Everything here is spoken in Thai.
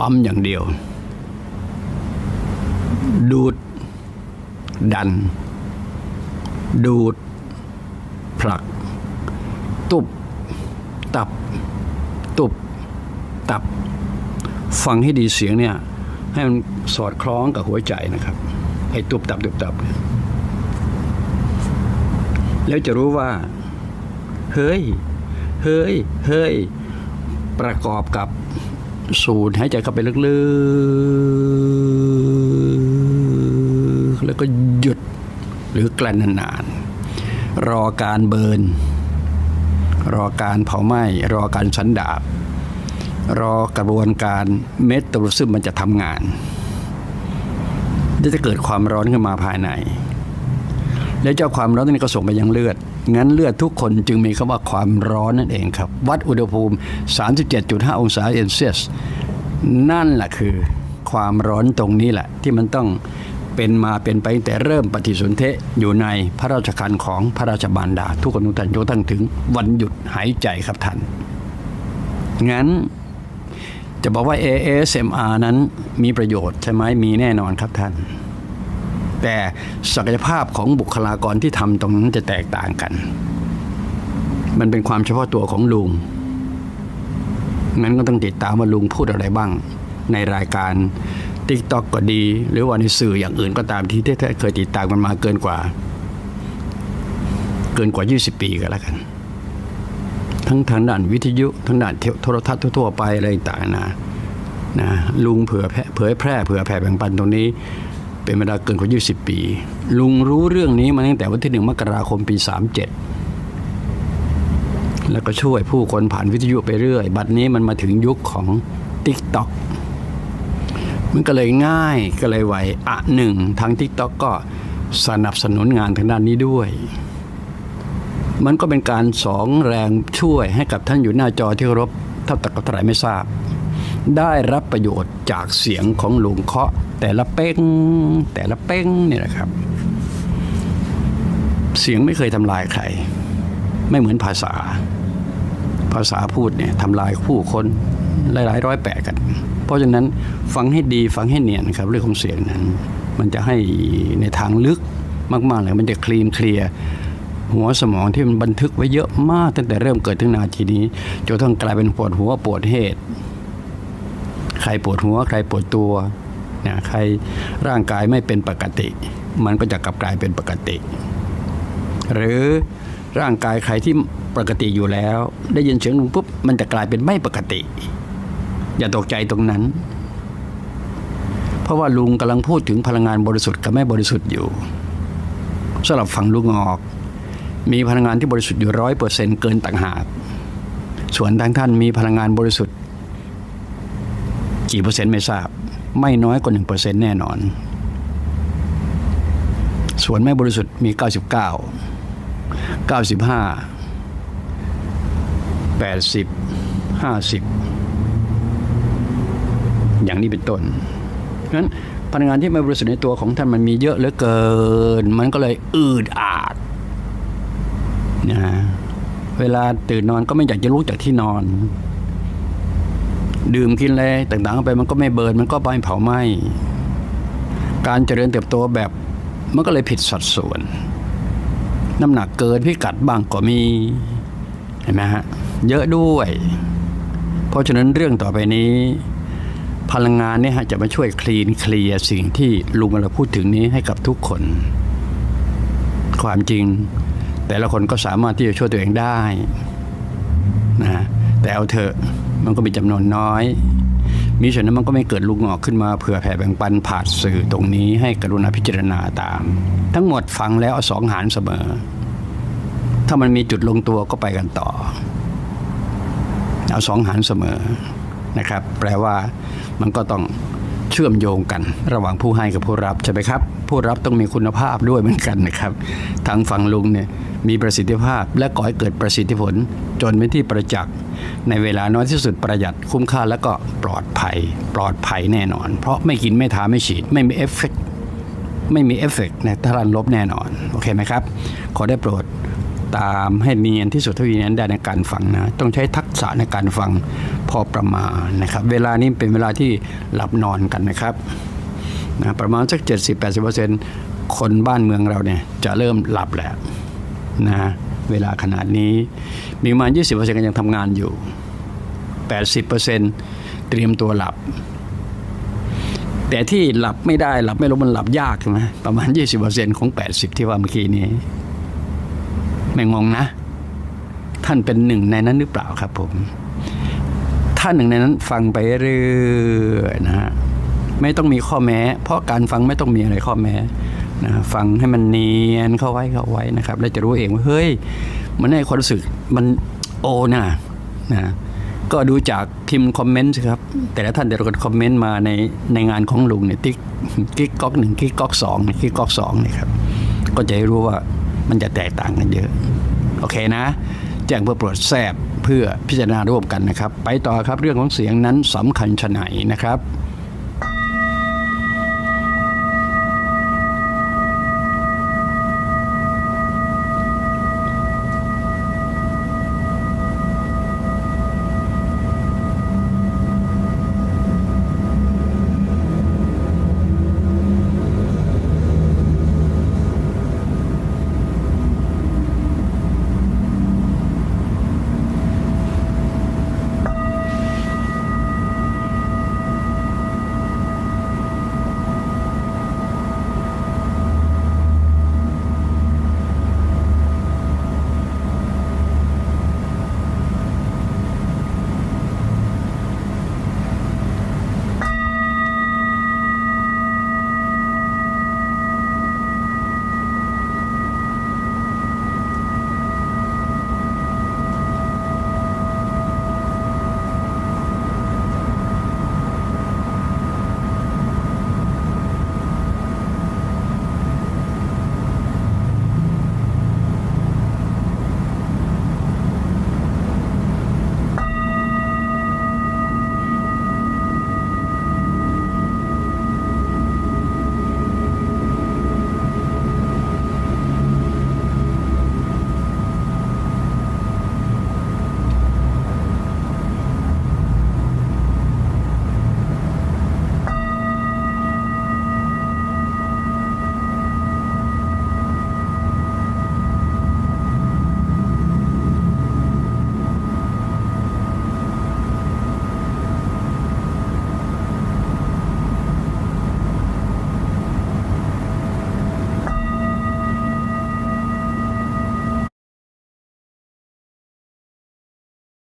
ปั๊มอย่างเดียว ดูด ดัน ดูด ผลัก ตุบ ตับ ตุบ ตับ ฟังให้ดีเสียงเนี่ย ให้มันสอดคล้องกับหัวใจนะครับ ไอ้ตุบตับตุบตับเนี่ยแล้วจะรู้ว่า เฮ้ย เฮ้ย เฮ้ย ประกอบกับ สูดหายใจเข้าไปลึกๆ แล้วก็หยุดหรือกลั้นนานๆ รอการเบิร์น รอการเผาไหม้ รอการสันดาบ รอกระบวนการเมตาบอลิซึมมันจะทำงานจะเกิดความร้อนขึ้นมาภายใน แล้วเจ้าความร้อนนี้ก็ส่งไปยังเลือดงั้นเลือดทุกคนจึงมีคำว่าความร้อนนั่นเองครับ วัดอุณหภูมิ 37.5 องศาเซลเซียส นั่นแหละคือความร้อนตรงนี้แหละ ที่มันต้องเป็นมาเป็นไปแต่เริ่มปฏิสนธิอยู่ในพระราชคันของพระราชบารดา ทุกคนทุกท่านจนกระทั่งถึงวันหยุดหายใจครับท่าน งั้นจะบอกว่า ASMR นั้นมีประโยชน์ใช่ไหมมีแน่นอนครับท่าน แต่ศักยภาพของบุคลากรที่ทำตรงนั้นจะแตกต่างกัน มันเป็นความเฉพาะตัวของลุงงั้นก็ต้องติดตามว่าลุงพูดอะไรบ้าง ในรายการ t ิ k t o k ก็ดี หรือว่าในสื่ออย่างอื่นก็ตามที่ที่เคยติดตามมันมาเกินกว่า เกินกว่า 20 ปีก็แล้วกัน ทั้งทางด้านวิทยุทั้งด้านโทรทัศน์ทั่วไปอะไรต่างๆนะนะลุงเผื่อแผ่เผยแพร่เผื่อแผ่แบ่งปันตรงนี้ เป็นเวลาเกินกว่า 20 ปี ลุงรู้เรื่องนี้มาตั้งแต่วันที่หนึ่งมกราคมปี 37 แล้วก็ช่วยผู้คนผ่านวิทยุไปเรื่อย บัดนี้มันมาถึงยุคของ Tik t o อกมันก็เลยง่ายก็เลยไวอะหนึ่งทาง Tik t o อกก็สนับสนุนงานทางด้านนี้ด้วย มันก็เป็นการสองแรงช่วยให้กับท่านอยู่หน้าจอที่เคารพเท่าตะกับเท่าไหร่ไม่ทราบ ได้รับประโยชน์จากเสียงของลุงเคาะ แต่ละเป้งแต่ละเป้งเนี่ยนะครับ เสียงไม่เคยทำลายใคร ไม่เหมือนภาษา ภาษาพูดเนี่ยทำลายผู้คนหลายร้อยแปดกัน เพราะฉะนั้นฟังให้ดีฟังให้เนียนครับ เรื่องของเสียงนั้น มันจะให้ในทางลึกมากๆเลยมันจะคลีนเคลียร์หัวสมองที่มันบันทึกไว้เยอะมากตั้งแต่เริ่มเกิดถึงนาทีนี้จนต้องกลายเป็นปวดหัวปวดเหตุ ใครปวดหัวใครปวดตัว นะใครร่างกายไม่เป็นปกติ มันก็จะกลับกลายเป็นปกติ หรือร่างกายใครที่ปกติอยู่แล้ว ได้ยินเสียงลุงปุ๊บมันจะกลายเป็นไม่ปกติ อย่าตกใจตรงนั้น เพราะว่าลุงกำลังพูดถึงพลังงานบริสุทธิ์กับไม่บริสุทธิ์อยู่สำหรับฝั่งลุงออก มีพลังงานที่บริสุทธิ์อยู่ร้อยเปอร์เซ็นต์เกินต่างหากส่วนทางท่านมีพลังงานบริสุทธิ์ กี่เปอร์เซ็นต์ไม่ทราบ ไม่น้อยกว่าหนึ่งเปอร์เซ็นต์แน่นอน ส่วนไม่บริสุทธิ์มี 99 95 80 50 อย่างนี้เป็นต้นงั้นพลังงานที่ไม่บริสุทธิ์ในตัวของท่านมันมีเยอะเหลือเกิน มันก็เลยอืดอาดนะเวลาตื่นนอนก็ไม่อยากจะลุกจากที่นอน ดื่มกินอะไรต่างๆเข้าไปมันก็ไม่เบิร์นมันก็ไปเผาไหม้การเจริญเติบโตแบบมันก็เลยผิดสัดส่วน น้ำหนักเกินพิกัดบ้างก็มีเห็นไหมฮะเยอะด้วย เพราะฉะนั้นเรื่องต่อไปนี้ พลังงานเนี่ยฮะจะมาช่วยคลีนเคลียร์สิ่งที่ลุงเราพูดถึงนี้ให้กับทุกคน ความจริง แต่ละคนก็สามารถที่จะช่วยตัวเองได้นะแต่เอาเถอะ มันก็มีจำนวนน้อยมิฉะนั้นมันก็ไม่เกิดลูกงอกขึ้นมาเผื่อแผ่แบ่งปันผ่านสื่อตรงนี้ให้กรุณาพิจารณาตาม ทั้งหมดฟังแล้วสองหารเสมอ ถ้ามันมีจุดลงตัวก็ไปกันต่อ เอาสองหารเสมอนะครับ แปลว่ามันก็ต้องเชื่อมโยงกันระหว่างผู้ให้กับผู้รับใช่ไหมครับ ผู้รับต้องมีคุณภาพด้วยเหมือนกันนะครับทางฝั่งลุงเนี่ยมีประสิทธิภาพและก่อให้เกิดประสิทธิผลจนเป็นที่ประจักษ์ ในเวลาน้อยที่สุดประหยัดคุ้มค่าและก็ปลอดภัย ปลอดภัยแน่นอน เพราะไม่กินไม่ทาไม่ฉีด ไม่มีเอฟเฟกต์ไม่มีเอฟเฟกต์ในทารานลบแน่นอน โอเคไหมครับ ขอได้โปรดตามให้เนียนที่สุดเท่าที่นั้นได้ในการฟังนะ ต้องใช้ทักษะในการฟังพพอประมาณนะครับ เวลานี้เป็นเวลาที่หลับนอนกันนะครับนะประมาณสัก 70-80%คนบ้านเมืองเราเนี่ยจะเริ่มหลับแล้วนะ เวลาขนาดนี้ มีประมาณ 20%ก็ยังทำงานอยู่ 80%เตรียมตัวหลับ แต่ที่หลับไม่ได้หลับไม่ลงมันหลับยากใช่ไหมประมาณ 20%ของ 80 ที่ว่าเมื่อกี้นี้ ไม่งงนะ ท่านเป็นหนึ่งในนั้นหรือเปล่าครับผมท่านหนึ่งในนั้นฟังไปเรื่อยนะฮะไม่ต้องมีข้อแม้ เพราะการฟังไม่ต้องมีอะไรข้อแม้ นะฟังให้มันเนียนเข้าไว้เข้าไว้นะครับ แล้วจะรู้เองว่าเฮ้ย มันให้ความรู้สึกมันโอนะนะก็ดูจากพิมพ์คอมเมนต์สิครับ แต่ละท่านแต่ละคนคอมเมนต์มาในในงานของลุงเนี่ยติ๊กกิ๊กก๊อกหนึ่งกิ๊กก๊อกสองกิ๊กก๊อกสองเนี่ยครับ ก็จะได้รู้ว่ามันจะแตกต่างกันเยอะ โอเคนะ แจ้งเพื่อโปรดแทบเพื่อพิจารณาร่วมกันนะครับ ไปต่อครับเรื่องของเสียงนั้นสำคัญชะไหนนะครับ